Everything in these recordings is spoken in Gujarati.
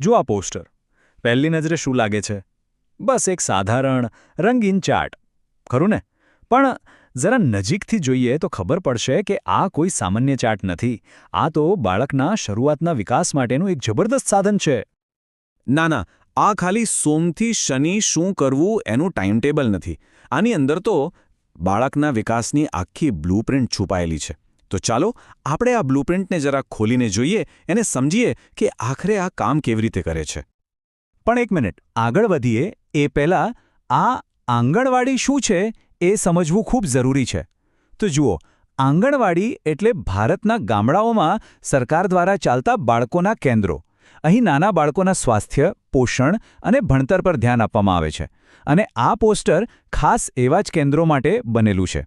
જો આ પોસ્ટર. પહેલી નજરે શું લાગે છે? બસ એક સાધારણ રંગીન ચાર્ટ. ખરું ને? પણ જરા નજીકથી જોઈએ તો ખબર પડશે કે આ કોઈ સામાન્ય ચાર્ટ નથી. આ તો બાળકના શરૂઆતના વિકાસ માટેનું એક જબરદસ્ત સાધન છે. ના ના. આ ખાલી સોમથી શનિ શું કરવું એનું ટાઈમટેબલ નથી. આની અંદર તો બાળકના વિકાસની આખી બ્લૂપ્રિન્ટ છુપાયેલી છે. તો ચાલો આપણે આ બ્લૂપ્રિન્ટને જરા ખોલીને જોઈએ એને સમજીએ કે આખરે આ કામ કેવી રીતે કરે છે. પણ એક મિનિટ, આગળ વધીએ. એ પહેલાં, આ આંગણવાડી શું છે એ સમજવું ખૂબ જરૂરી છે. તો જુઓ, આંગણવાડી એટલે ભારતના ગામડાઓમાં સરકાર દ્વારા ચાલતા બાળકોના કેન્દ્રો. અહીં નાના બાળકોના સ્વાસ્થ્ય, પોષણ અને ભણતર પર ધ્યાન આપવામાં આવે છે. અને આ પોસ્ટર ખાસ એવા જ કેન્દ્રો માટે બનેલું છે.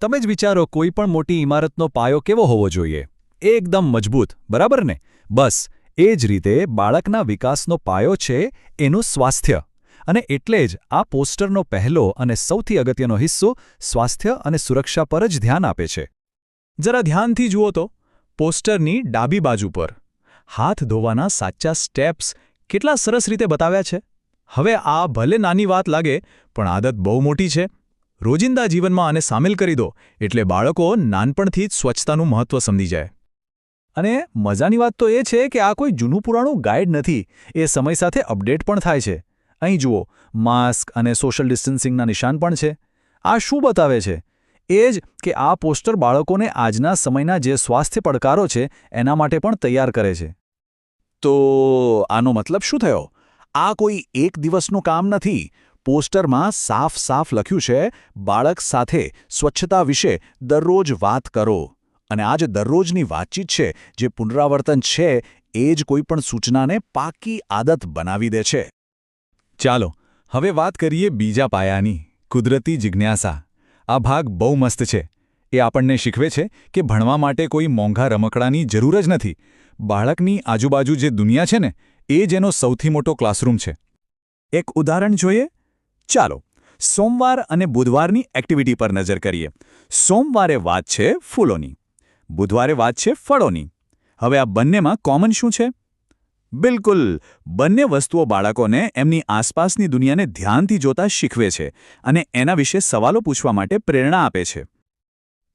તમે જ વિચારો કોઈ પણ મોટી ઇમારતનો પાયો કેવો હોવો જોઈએ. એકદમ મજબૂત, બરાબર ને? બસ, એ જ રીતે બાળકના વિકાસનો પાયો છે એનું સ્વાસ્થ્ય. અને એટલે જ આ પોસ્ટરનો પહેલો અને સૌથી અગત્યનો હિસ્સો સ્વાસ્થ્ય અને સુરક્ષા પર જ ધ્યાન આપે છે. જરા ધ્યાનથી જુઓ તો, પોસ્ટરની ડાબી બાજુ પર. હાથ ધોવાના સાચા સ્ટેપ્સ કેટલા સરસ રીતે બતાવ્યા છે. હવે આ ભલે નાની વાત લાગે, પણ આદત બહુ મોટી છે. રોજિંદા જીવનમાં આને સામેલ કરી દો એટલે બાળકો નાનપણથી જ સ્વચ્છતાનું મહત્વ સમજી જાય. અને મજાની વાત તો એ છે કે આ કોઈ જૂનું પુરાણું ગાઈડ નથી, એ સમય સાથે અપડેટ પણ થાય છે. અહીં જુઓ, માસ્ક અને સોશિયલ ડિસ્ટન્સિંગના નિશાન પણ છે. આ શું બતાવે છે? એ જ કે આ પોસ્ટર બાળકોને આજના સમયના જે સ્વાસ્થ્ય પડકારો છે, એના માટે પણ તૈયાર કરે છે. તો આનો મતલબ શું થયો? આ કોઈ એક દિવસનું કામ નથી પોસ્ટરમાં સાફ સાફ લખ્યું છે, બાળક સાથે સ્વચ્છતા વિશે દરરોજ વાત કરો. અને આ જે દરરોજની વાતચીત છે, જે પુનરાવર્તન છે, એ જ કોઈપણ સૂચનાને પાકી આદત બનાવી દે છે. ચાલો, હવે વાત કરીએ બીજા પાયાની, કુદરતી જિજ્ઞાસા. આ ભાગ બહુ મસ્ત છે. એ આપણને શીખવે છે કે ભણવા માટે કોઈ મોંઘા રમકડાની જરૂર જ નથી. બાળકની આજુબાજુ જે દુનિયા છે ને, એ જ એનો સૌથી મોટો ક્લાસરૂમ છે. એક ઉદાહરણ જોઈએ? ચાલો, સોમવાર અને બુધવારની એક્ટિવિટી પર નજર કરીએ. સોમવારે વાત છે ફૂલોની. બુધવારે વાત છે ફળોની. હવે આ બંનેમાં કોમન શું છે? બિલકુલ, બંને વસ્તુઓ બાળકોને એમની આસપાસની દુનિયાને ધ્યાનથી જોતા શીખવે છે અને એના વિશે સવાલો પૂછવા માટે પ્રેરણા આપે છે.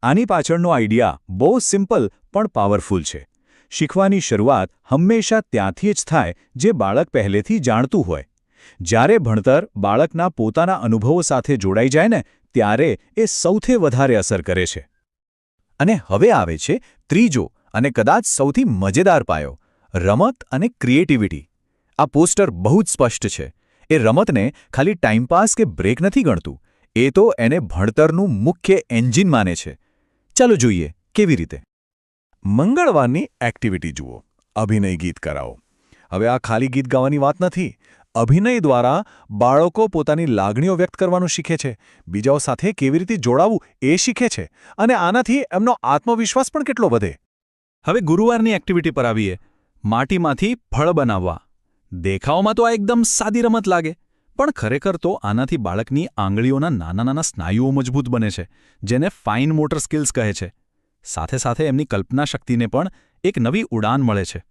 આની પાછળનો આઈડિયા બહુ સિમ્પલ પણ પાવરફુલ છે. શીખવાની શરૂઆત હંમેશા ત્યાંથી જ થાય જે બાળક પહેલેથી જાણતું હોય. જ્યારે ભણતર બાળકના પોતાના અનુભવો સાથે જોડાઈ જાય ને, ત્યારે એ સૌથી વધારે અસર કરે છે. અને હવે આવે છે ત્રીજો અને કદાચ સૌથી મજેદાર પાયો, રમત અને ક્રિએટિવિટી. આ પોસ્ટર બહુ જ સ્પષ્ટ છે. એ રમતને ખાલી ટાઈમપાસ કે બ્રેક નથી ગણતું. એ તો એને ભણતરનું મુખ્ય એન્જિન માને છે. ચાલો જોઈએ કેવી રીતે. મંગળવારની એક્ટિવિટી જુઓ. અભિનય ગીત કરાવો. હવે આ ખાલી ગીત ગાવાની વાત નથી. અભિનય દ્વારા બાળકો પોતાની લાગણીઓ વ્યક્ત કરવાનું શીખે છે. બીજાઓ સાથે કેવી રીતે જોડાવું એ શીખે છે અને આનાથી એમનો આત્મવિશ્વાસ પણ કેટલો વધે. હવે ગુરુવારની એક્ટિવિટી પર આવીએ. માટીમાંથી ફળ બનાવવા. દેખાવમાં તો આ એકદમ સાદી રમત લાગે. પણ ખરેખર તો આનાથી બાળકની આંગળીઓના નાના નાના સ્નાયુઓ મજબૂત બને છે, જેને ફાઇન મોટર સ્કિલ્સ કહે છે. સાથે સાથે એમની કલ્પના શક્તિને પણ એક નવી ઉડાન મળે છે.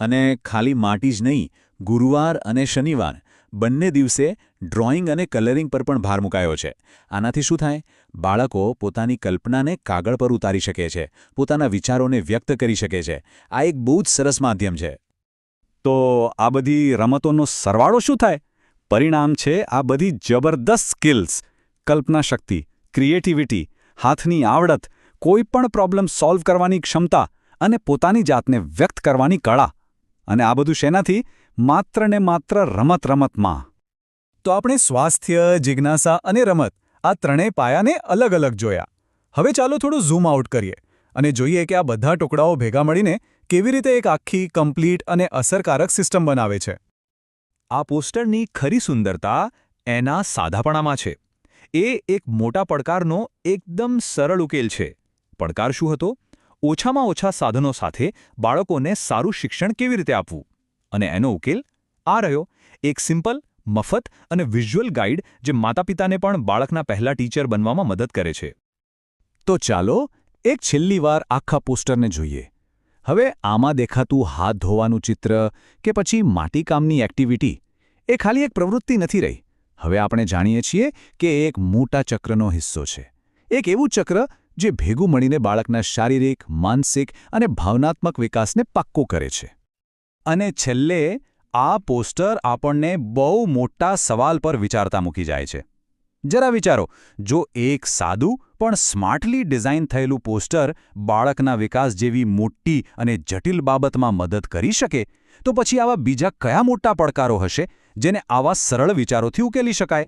અને ખાલી માટી જ નહીં ગુરુવાર અને શનિવાર બંને દિવસે ડ્રોઈંગ અને કલરિંગ પર પણ ભાર મુકાયો છે. આનાથી શું થાય? બાળકો પોતાની કલ્પનાને કાગળ પર ઉતારી શકે છે, પોતાના વિચારોને વ્યક્ત કરી શકે છે. આ એક બહુ જ સરસ માધ્યમ છે. તો આ બધી રમતોનો સરવાળો શું થાય? પરિણામ છે આ બધી જબરદસ્ત સ્કિલ્સ, કલ્પના શક્તિ, ક્રિએટિવિટી, હાથની આવડત, કોઈ પણ પ્રોબ્લેમ સોલ્વ કરવાની ક્ષમતા અને પોતાની જાતને વ્યક્ત કરવાની કળા. અને આ બધું શેનાથી? માત્ર ને માત્ર રમત રમતમાં તો આપણે સ્વાસ્થ્ય, જિજ્ઞાસા અને રમત આ ત્રણેય પાયાને અલગ અલગ જોયા. હવે ચાલો થોડું ઝૂમ આઉટ કરીએ અને જોઈએ કે આ બધા ટુકડાઓ ભેગા મળીને કેવી રીતે એક આખી કમ્પ્લીટ અને અસરકારક સિસ્ટમ બનાવે છે. આ પોસ્ટરની ખરી સુંદરતા એના સાધાપણામાં છે. એ એક મોટા પડકારનો એકદમ સરળ ઉકેલ છે. પડકાર શું હતો? ઓછામાં ઓછા સાધનો સાથે બાળકોને સારું શિક્ષણ કેવી રીતે આપવું? અને એનો ઉકેલ આ રહ્યો. એક સિમ્પલ, મફત અને વિઝ્યુઅલ ગાઈડ જે માતાપિતાને પણ બાળકના પહેલા ટીચર બનવામાં મદદ કરે છે. તો ચાલો એક છેલ્લી વાર આખા પોસ્ટરને જોઈએ. હવે આમાં દેખાતું હાથ ધોવાનું ચિત્ર કે પછી માટીકામની એક્ટિવિટી એ ખાલી એક પ્રવૃત્તિ નથી રહી. હવે આપણે જાણીએ છીએ કે એ એક મોટા ચક્રનો હિસ્સો છે. એક એવું ચક્ર જે ભેગું મળીને બાળકના શારીરિક, માનસિક અને ભાવનાત્મક વિકાસને પાક્કો કરે છે. અને છેલ્લે આ પોસ્ટર આપણને બહુ મોટા સવાલ પર વિચારતા મૂકી જાય છે. જરા વિચારો, જો એક સાદું પણ સ્માર્ટલી ડિઝાઇન થયેલું પોસ્ટર બાળકના વિકાસ જેવી મોટી અને જટિલ બાબતમાં મદદ કરી શકે, તો પછી આવા બીજા કયા મોટા પડકારો હશે જેને આવા સરળ વિચારોથી ઉકેલી શકાય?